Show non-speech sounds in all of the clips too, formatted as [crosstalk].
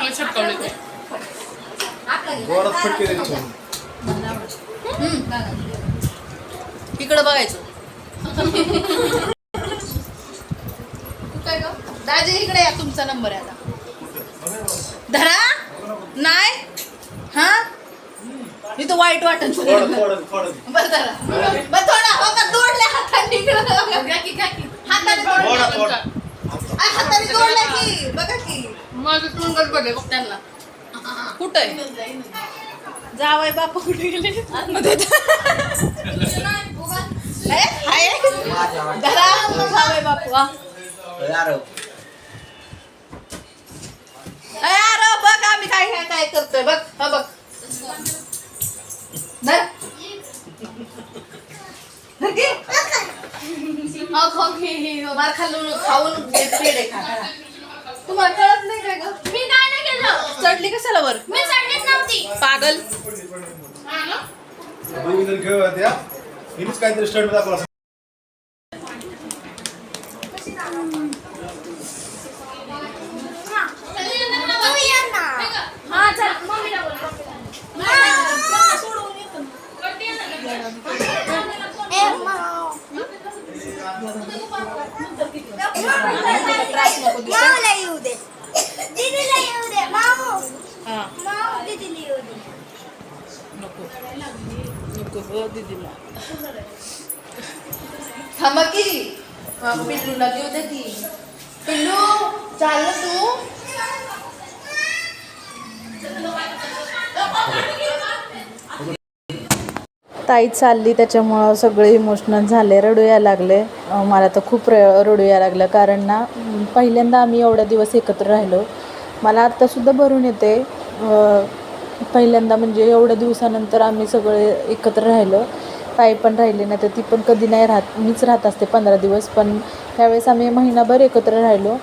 चांगलं ते फटके द्यायचे बघायचं तू काय ग दाजी इकडे या तुमचा नंबर आहे आता. धरा. नाही. हा? मी तो वाईट वाटत थोडं थोडं थोडं बरं धरा. बरं थोडा हो का? तोडल्या हाताने. इकडं. हाताने तोडल्या की. बघा की. माझं तोंडच बघे बघ त्यांना कुठं जावय बापा कुठे गेले ए, हाय. धरा जावय बापू हा. ए, अरे बघ आम्ही काय काय काय करतोय बघ हा बघ धर. धर की. [laughs] अहो, खाऊ हे, हे, मार खाल्लं खाऊन पेढे खा खा. तुम्हाला कळत नाही काय ग? मी काय नाही केलं. चढली कशाला वर? मी चढलीच नव्हती. पागल. दोघी जण खेळ होत्या हिनेच काहीतरी स्टंट दाखवला हा चल मम्मीला बोल. त्रास नको माऊला येऊ दे दीदीला येऊ दे माऊ हा माऊ दीदीला येऊ दे नको नको दीदीला थांबा की. पिल्लूला दे पिल्लू चाल तू? ताई चालली त्याच्यामुळं सगळे इमोशनल झाले रडू यायला लागले. मला तर खूप र रडू यायला लागलं. कारण ना पहिल्यांदा आम्ही एवढ्या दिवस एकत्र राहिलो. मला आत्तासुद्धा भरून येते. पहिल्यांदा म्हणजे एवढ्या दिवसानंतर आम्ही सगळे एकत्र राहिलो. ताई पण राहिली नाही तर ती पण कधी नाही राहत. मीच राहत असते पंधरा दिवस. पण त्यावेळेस आम्ही महिनाभर एकत्र राहिलो.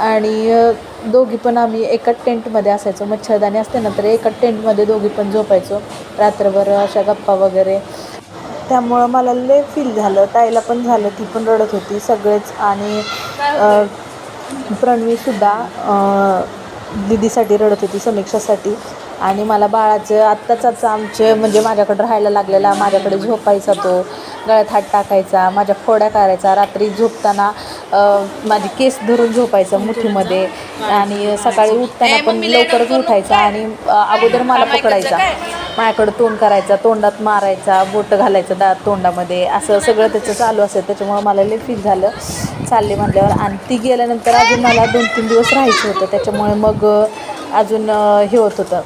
आणि दोघी पण आम्ही एकाच टेंटमध्ये असायचो. मच्छरदाणी असते ना तर एकाच टेंटमध्ये दोघी पण झोपायचो. रात्रभर अशा गप्पा वगैरे. त्यामुळं मला लय फील झालं. ताईला पण झालं. ती पण रडत होती सगळेच. आणि प्रणवीसुद्धा दिदीसाठी रडत होती समीक्षासाठी. आणि मला बाळाचं आत्ताच आत्ता आमचे म्हणजे माझ्याकडे राहायला लागलेला माझ्याकडे झोपायचा तो. गळ्यात हात टाकायचा माझ्या फोड्या करायचा रात्री झोपताना माझी केस धरून झोपायचं मुठीमध्ये आणि सकाळी उठताना पण लवकरच उठायचा आणि अगोदर मला पकडायचा. माझ्याकडं तोंड करायचा तोंडात मारायचा बोट घालायचं दात तोंडामध्ये. असं सगळं त्याचं चालू असेल त्याच्यामुळं मला लई फील झालं. चालले म्हटल्यावर आणि ती गेल्यानंतर अजून मला दोन तीन दिवस राहायचं होतं. त्याच्यामुळे मग अजून हे होत होतं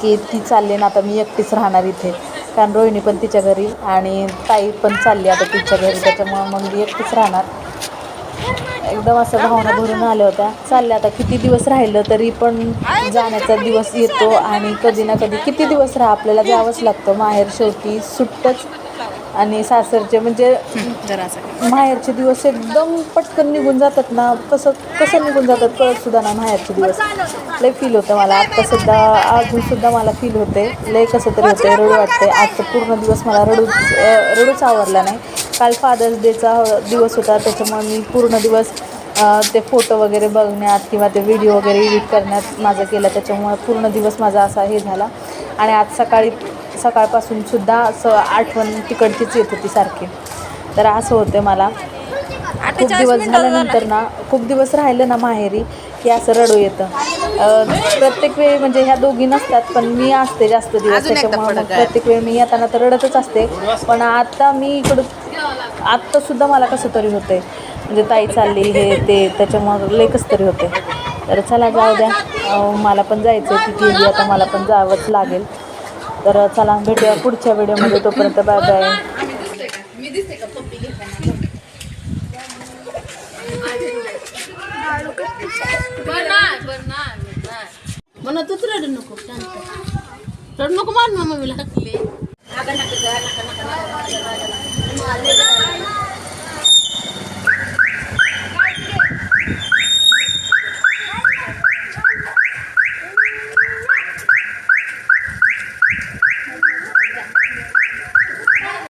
की ती चालली ना आता मी एकटीच राहणार इथे. कारण रोहिणी पण तिच्या घरी आणि ताई पण चालली आता तिच्या घरी. त्याच्यामुळं मग मी एकटीच राहणार. एकदम असं भावना भरून आल्या होत्या. चालल्या आता किती दिवस राहिलं तरी पण जाण्याचा दिवस येतो आणि कधी ना कधी किती दिवस राहा आपल्याला जावंच लागतं. माहेर शेवटी सुट्टच आणि सासरचे म्हणजे माहेरचे दिवस एकदम पटकन निघून जातात ना. कसं कसं निघून जातात कळत सुद्धा ना माहेरचे दिवस. लय फील होतं मला. आत्ता सुद्धा अजून सुद्धा मला फील होते. लय कसं तरी होते रडू वाटते आजचा पूर्ण दिवस मला रडूच रडूच आवडला नाही. काल फादर्स डेचा दिवस होता. त्याच्यामुळे मी पूर्ण दिवस ते फोटो वगैरे बघण्यात किंवा ते व्हिडिओ वगैरे एडिट करण्यात माझं केलं. त्याच्यामुळे पूर्ण दिवस माझा असा हे झाला. आणि आज सकाळी सकाळपासून सुद्धा असं आठवण तिकडचीच येत होती सारखी. तर असं होतं मला. खूप दिवस झाल्यानंतर ना खूप दिवस राहिलं ना माहेरी की असं रडू येतं. प्रत्येक वेळी म्हणजे ह्या दोघी नसतात पण मी असते जास्त दिवस. त्याच्यामुळे प्रत्येक वेळी मी येताना तर रडतच असते. पण आता मी इकडं आत्तासुद्धा मला कसं तरी होतंय. म्हणजे ताई चालली हे ते त्याच्यामुळं लेकच तरी होते तर चला जाऊ द्या. मला पण जायचं ती गेली आता मला पण जावंच लागेल. तर चला भेटूया पुढच्या व्हिडिओमध्ये. तोपर्यंत बाय बाय. मी तूच रडू नको शांत. रडू नको मान मम्मीला.